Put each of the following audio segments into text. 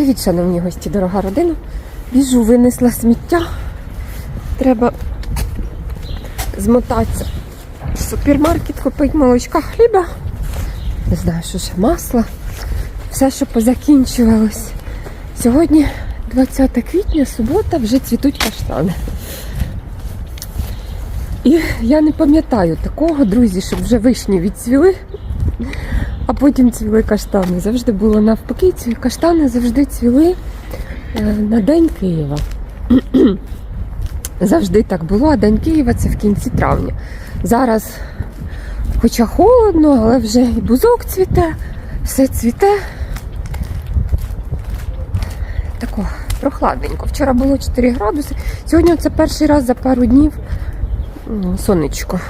Привіт, шановні гості, дорога родина. Біжу, винесла сміття. Треба змотатися в супермаркет, купити молочка, хліба. Не знаю, що ще масло. Все, що позакінчувалось. Сьогодні 20 квітня, субота, вже цвітуть каштани. І я не пам'ятаю такого, друзі, щоб вже вишні відцвіли, а потім цвіли каштани. Завжди було навпаки, ці каштани завжди цвіли е, на День Києва. Завжди так було, а День Києва це в кінці травня. Зараз, хоча холодно, але вже і бузок цвіте, все цвіте. Тако прохладненько. Вчора було 4 градуси. Сьогодні це перший раз за пару днів сонечко.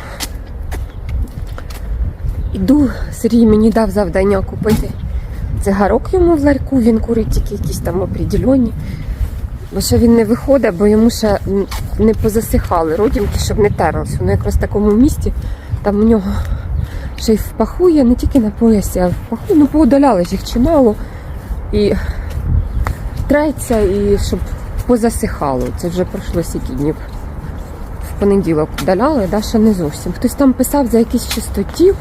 Іду, Сергій мені дав завдання купити цигарок йому в ларьку, він курить тільки якісь там определені. Бо ще він не виходить, бо йому ще не позасихали родинки, щоб не терлося. Воно якраз в такому місці, там у нього ще й в паху є, не тільки на поясі, а в паху. Ну, поудаляли їх чимало. І треться, і щоб позасихало. Це вже пройшло стільки днів. В понеділок удаляли, да, ще не зовсім. Хтось там писав за якісь чистотів.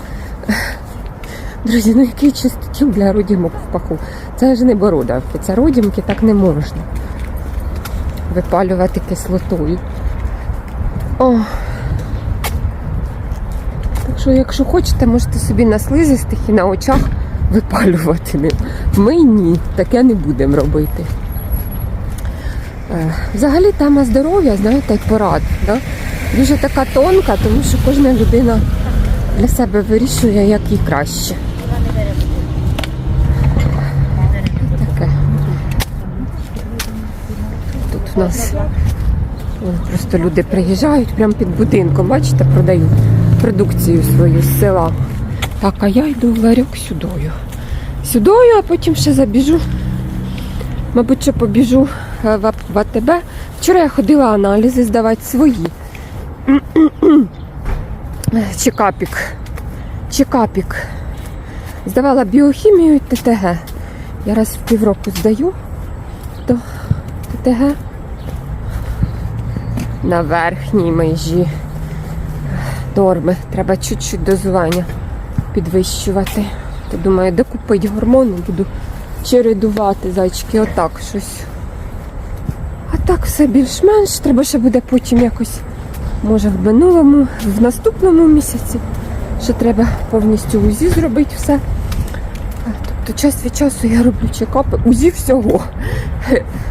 Друзі, ну який чистотів для родімок в паху? Це ж не бородавки, це родімки, так не можна випалювати кислотою. О. Так що, якщо хочете, можете собі на слизистих і на очах випалювати. Ми ні, таке не будемо робити. Е, Взагалі тема здоров'я, знаєте, як порад. Да? Дуже така тонка, тому що кожна людина для себе вирішує, як їй краще. Таке. Тут в нас просто люди приїжджають прямо під будинком, бачите, продають продукцію свою з села. Так, а я йду в ларьок сюдою. Сюдою, а потім ще забіжу. Мабуть, що побіжу е, в АТБ. Вчора я ходила аналізи здавати свої. Чекапік. Чекапік. Здавала біохімію і ТТГ. Я раз в півроку здаю, то ТТГ на верхній межі норми. Треба чуть-чуть дозування підвищувати. То думаю, докупить гормони, буду чередувати зайчики, отак щось. А так все більш-менш. Треба ще буде потім якось, може, в минулому, в наступному місяці. Ще треба повністю УЗІ зробити все. Тобто час від часу я роблю чекапи УЗІ всього.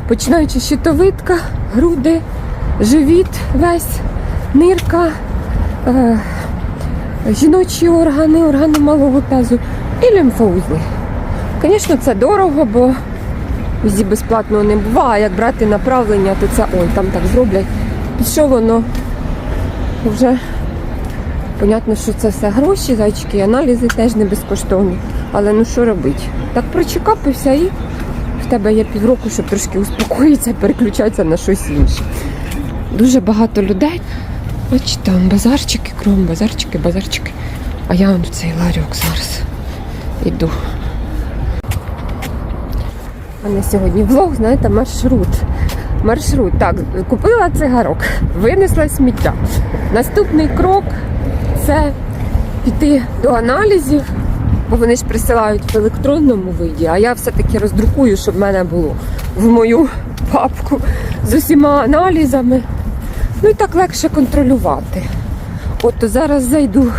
Починаючи щитовидка, груди, живіт весь, нирка, е, жіночі органи, органи малого тазу і лімфоузли. Звісно, це дорого, бо УЗІ безплатного не буває. А як брати направлення, то це ой, там так зроблять. Пішов воно вже понятно, що це все гроші, зайчики, аналізи теж не безкоштовні. Але ну що робити? Так прочекапився і в тебе є півроку, щоб трошки успокоїтися, переключатися на щось інше. Дуже багато людей. Бачите, там базарчики, кром, базарчики, базарчики. А я вон в цей ларьок зараз іду. У мене сьогодні влог, знаєте, маршрут. Маршрут. Так, купила цигарок, винесла сміття. Наступний крок це піти до аналізів, бо вони ж присилають в електронному виді, а я все-таки роздрукую, щоб в мене було в мою папку з усіма аналізами. Ну і так легше контролювати. От то зараз зайду.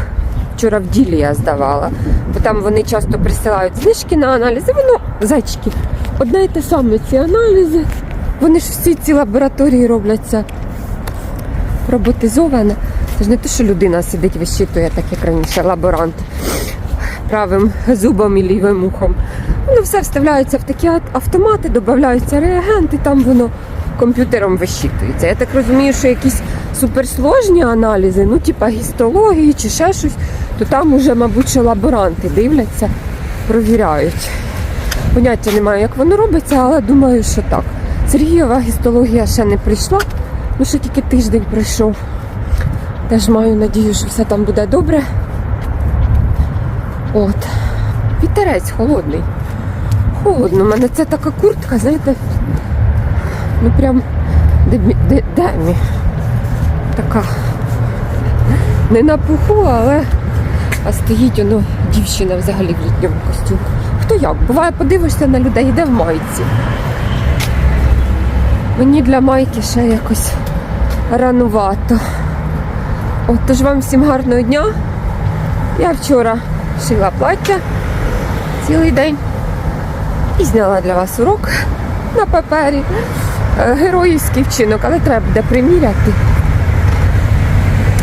Вчора в ділі я здавала, бо там вони часто присилають знижки на аналізи. Воно, зайчики, одне й те саме ці аналізи. Вони ж всі ці лабораторії робляться роботизоване. Це ж не те, що людина сидить, вищитує, так як раніше, лаборант правим зубом і лівим ухом. Воно все вставляється в такі автомати, додаються реагенти, там воно комп'ютером вищитується. Я так розумію, що якісь суперсложні аналізи, ну, типа гістології чи ще щось, то там уже, мабуть, що лаборанти дивляться, провіряють. Поняття не маю, як воно робиться, але думаю, що так. Сергієва гістологія ще не прийшла, ну ще тільки тиждень пройшов. Теж маю надію, що все там буде добре. От. Вітерець холодний. Холодно, у мене це така куртка, знаєте, ну прям демі, де, демі. Така не на пуху, але а стоїть воно дівчина взагалі в літньому костюмі. Хто як? Буває, подивишся на людей, йде в майці. Мені для майки ще якось ранувато. От, тож вам всім гарного дня. Я вчора шила плаття цілий день і зняла для вас урок на папері. Е, Геройський вчинок, але треба буде приміряти.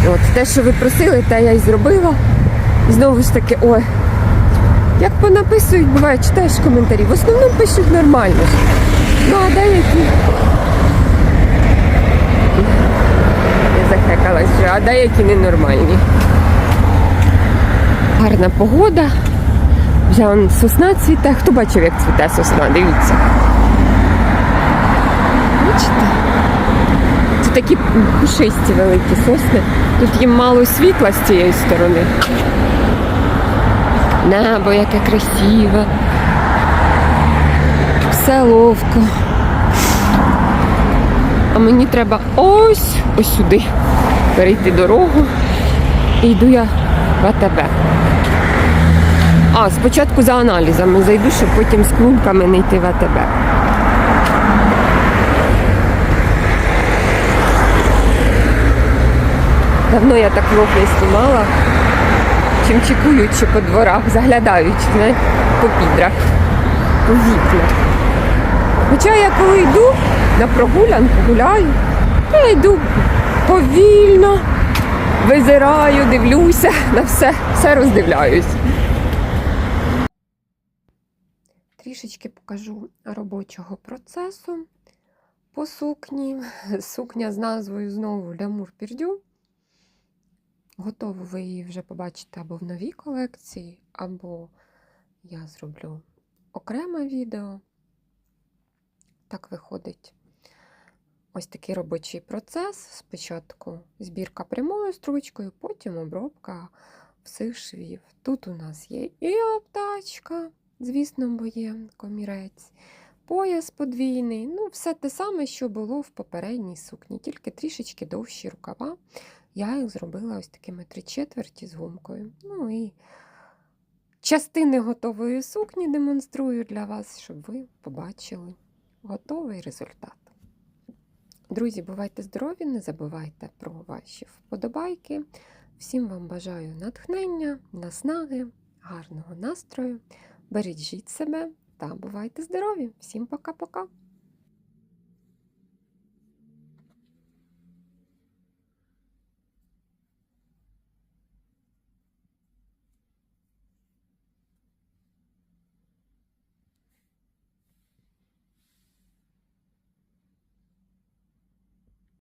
От, те, що ви просили, те я і зробила. І знову ж таки, ой, як понаписують, буває, читаєш коментарі. В основному пишуть нормально. Ну, а деякі. Я захекалась, вже, а деякі ненормальні. Гарна погода. Вже он сосна цвіте. Хто бачив, як цвіте сосна? Дивіться. Бачите? Це такі пушисті великі сосни. Тут їм мало світла з цієї сторони. Небо яке красиве. Все ловко. А мені треба ось ось сюди перейти дорогу. І йду я в АТБ. А, спочатку за аналізами зайду, щоб потім з клунками не йти в АТБ. Давно я так влог не знімала, чим чекуючи по дворах, заглядаючи не, по підрах, по вікнах. Хоча я коли йду на прогулянку, гуляю, я йду повільно, визираю, дивлюся на все, все роздивляюсь. Трішечки покажу робочого процесу по сукні. Сукня з назвою знову Лямур Пірдю. Готову ви її вже побачите або в новій колекції, або я зроблю окреме відео. Так виходить ось такий робочий процес. Спочатку збірка прямою стручкою, потім обробка всіх швів. Тут у нас є і обтачка, звісно, бо є комірець, пояс подвійний. Ну, все те саме, що було в попередній сукні, тільки трішечки довші рукава. Я їх зробила ось такими три четверті з гумкою. Ну і частини готової сукні демонструю для вас, щоб ви побачили готовий результат. Друзі, бувайте здорові, не забувайте про ваші вподобайки. Всім вам бажаю натхнення, наснаги, гарного настрою. Бережіть себе та бувайте здорові! Всім пока-пока!